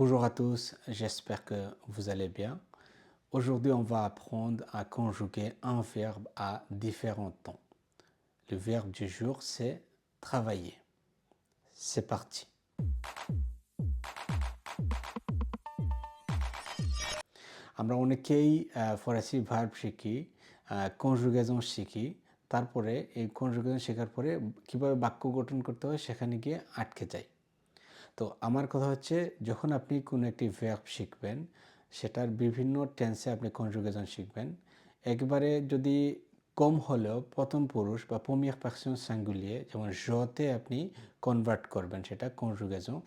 Bonjour à tous, j'espère que vous allez bien. Aujourd'hui, on va apprendre à conjuguer un verbe à différents temps. Le verbe du jour, c'est travailler. C'est parti. আমরা অনেকেই ফরাসি verb শিখি conjugation শিখি তারপরে এই conjugation শেখার পরে কীভাবে বাক্য গঠন করতে হয় সেখানে গিয়ে আটকে যাই তো আমার কথা হচ্ছে, যখন আপনি কোনো একটি ভ্যাব শিখবেন, সেটার বিভিন্ন টেন্সে আপনি কনজুগেশন শিখবেন, একবারে যদি কম হলেও প্রথম পুরুষ বা পমিয়াক পাকশন সাঙ্গুলিয়ে যেমন জতে আপনি কনভার্ট করবেন সেটা কনজুগেশন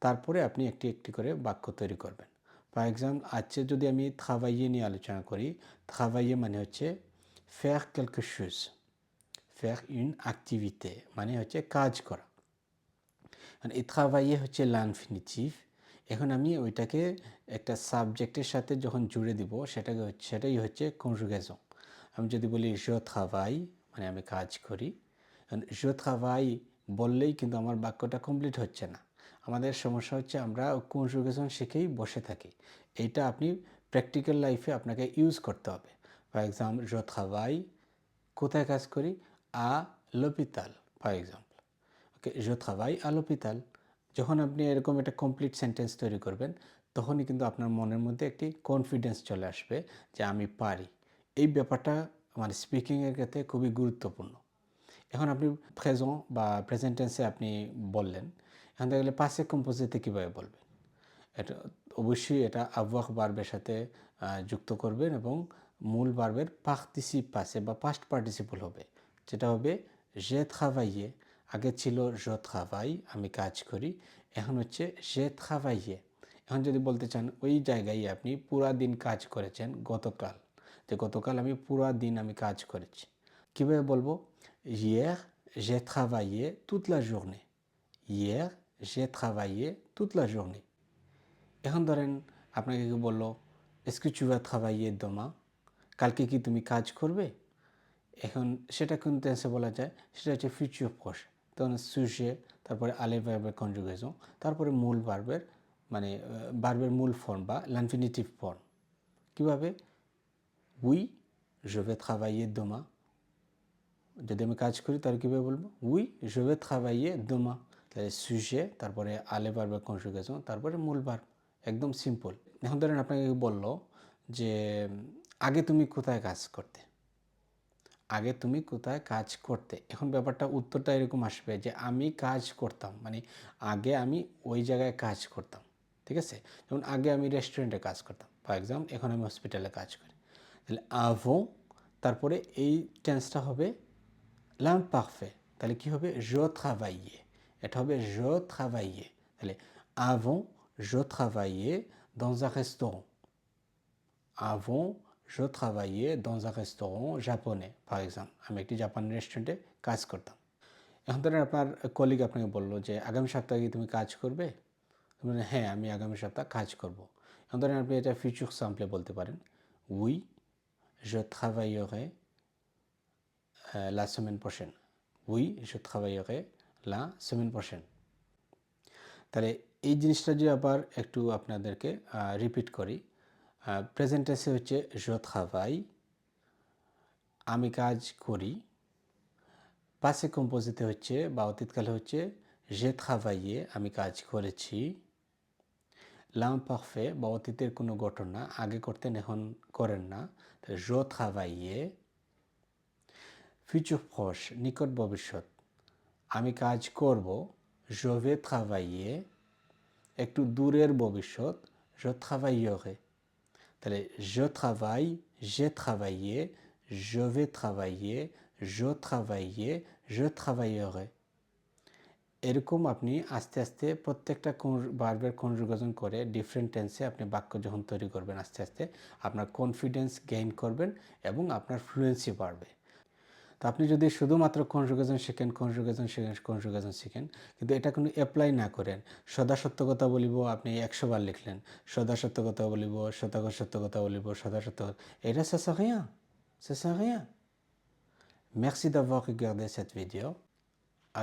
তারপরে আপনি একটি একটি করে বাক্য তৈরি করবেন। ফর এক্সাম্পল আজকে যদি আমি থাবাইয়ে নিয়ে আলোচনা করি থাবাইয়ে মানে হচ্ছে ফ্যাক chose ফেয়ার ইন অ্যাক্টিভিতে মানে হচ্ছে কাজ করা। এই travailler হচ্ছে l'infinitif এখন আমি ওইটাকে একটা সাবজেক্টের সাথে যখন জুড়ে দিব, সেটাকে হচ্ছে, সেটাই হচ্ছে কনজুগেশন আমি যদি বলি je travaille মানে আমি কাজ করি je travaille বললেই কিন্তু আমার বাক্যটা কমপ্লিট হচ্ছে না। আমাদের সমস্যা হচ্ছে আমরা কনজুগেশন শিখেই বসে থাকি। এইটা আপনি প্র্যাকটিক্যাল লাইফে আপনাকে ইউজ করতে হবে। ফর এক্সাম্পল je travaille, কোথায় কাজ করি? আ লপিতাল for example okay je travaille à l'hôpital যখন আপনি এরকম একটা কমপ্লিট সেন্টেন্স তৈরি করবেন, তখনই কিন্তু আপনার মনের মধ্যে একটি কনফিডেন্স চলে আসবে যে আমি পারি। এই ব্যাপারটা মানে স্পিকিংয়ের ক্ষেত্রে খুবই গুরুত্বপূর্ণ। এখন আপনি প্রেজেন্ট বা প্রেজেন্টেন্সে আপনি বললেন, এখন থেকে গেলে পাশে কম্পোজিতে কীভাবে বলবেন? এটা অবশ্যই এটা আবহাক বার্বের সাথে যুক্ত করবেন এবং মূল বার্বের পার্টিসিপ পাশে বা পাস্ট পার্টিসিপল হবে। যেটা হবে যে travaillé. আগে ছিল travaille, আমি কাজ করি। এখন হচ্ছে যে travaillé এখন যদি বলতে চান, ওই জায়গায় আপনি পুরা দিন কাজ করেছেন, গতকাল। যে গতকাল আমি পুরা দিন আমি কাজ করেছি। কীভাবে বলব? Hier j'ai travaillé toute la journée। Hier j'ai travaillé toute এখন ধরেন আপনাকে কেউ বলল tu vas travailler demain? কালকে কি তুমি কাজ করবে? এখন সেটা কোন টেন্সে বলা যায়? সেটা হচ্ছে ফিউচার প্রস তখন সুশে তারপরে আলে ভার্বের কনজুগেশন তারপরে মূল বার্বের মানে বার্বের মূল ফর্ম বা লানফিনিটিভ ফর্ম কীভাবে? উই je vais দোমা যদি আমি কাজ করি, তাহলে কীভাবে বলব? উই je vais দোমা তাহলে সুশে তারপরে আলে বার্বের কনজুগেশন তারপরে মূল বার্ব একদম সিম্পল এখন ধরেন আপনাকে বলল যে, আগে তুমি কোথায় কাজ করতে? আগে তুমি কোথায় কাজ করতে? এখন ব্যাপারটা উত্তরটা এরকম আসবে যে আমি কাজ করতাম মানে আগে আমি ওই জায়গায় কাজ করতাম, ঠিক আছে? যেমন আগে আমি রেস্টুরেন্টে কাজ করতাম ফর এক্সাম্পল এখন আমি হসপিটালে কাজ করি। তাহলে আভো তারপরে এই টেন্সটা হবে লাম পারফে তাহলে কী হবে? জো ট্রাভাইয়ে এটা হবে জো ট্রাভাইয়ে তাহলে আভো জো ট্রাভাইয়ে dans un restaurant je travaillais dans un restaurant japonais, par exemple. আমি একটি জাপান রেস্টুরেন্টে কাজ করতাম। এখন ধরেন আপনার কলিগ আপনাকে বলল যে, আগামী সপ্তাহে কি তুমি কাজ করবে? মানে হ্যাঁ আমি আগামী সপ্তাহ কাজ করব। এখন ধরেন আপনি এটা ফিউচার সাম্পলে বলতে পারেন। উই je travaillerai la semaine prochaine. উই je travaillerai, la semaine prochaine. তাহলে এই জিনিসটা যে আবার একটু আপনাদেরকে রিপিট করি প্রেজেন্ট হচ্ছে je travaille আমি কাজ করি। পাশে কম্পোজিতে হচ্ছে বা অতীতকালে হচ্ছে যে travaillé আমি কাজ করেছি। লাম পারফে বা অতীতের কোনো ঘটনা আগে করতেন, এখন করেন না। je travaillé ফিউচার প্রশ নিকট ভবিষ্যৎ, আমি কাজ করব je vais একটু দূরের ভবিষ্যৎ je travaillerai তাহলে je travaille j'ai travaillé je vais travailler je travaillais, je travaillerai. এরকম আপনি আস্তে আস্তে প্রত্যেকটা বারবার কনজুগেশন করে ডিফারেন্ট টেন্সে আপনি বাক্য যখন তৈরি করবেন আস্তে আস্তে আপনার কনফিডেন্স গেইন করবেন এবং আপনার ফ্লুয়েন্সি বাড়বে। তো আপনি যদি শুধুমাত্র কনজুগেশন শিখেন কনজুগেশন শিখেন কনজুগেশন শিখেন, কিন্তু এটা কোনো অ্যাপ্লাই না করেন, সদা সত্য কথা বলিব, আপনি একশো বার লিখলেন, সদা সত্য কথা বলিব শতাংশ সত্য কথা বলিব, সদা সত্য এটা শেষ হইয়া শেষ হইয়া মেক্সি d'avoir regardé cette vidéo. À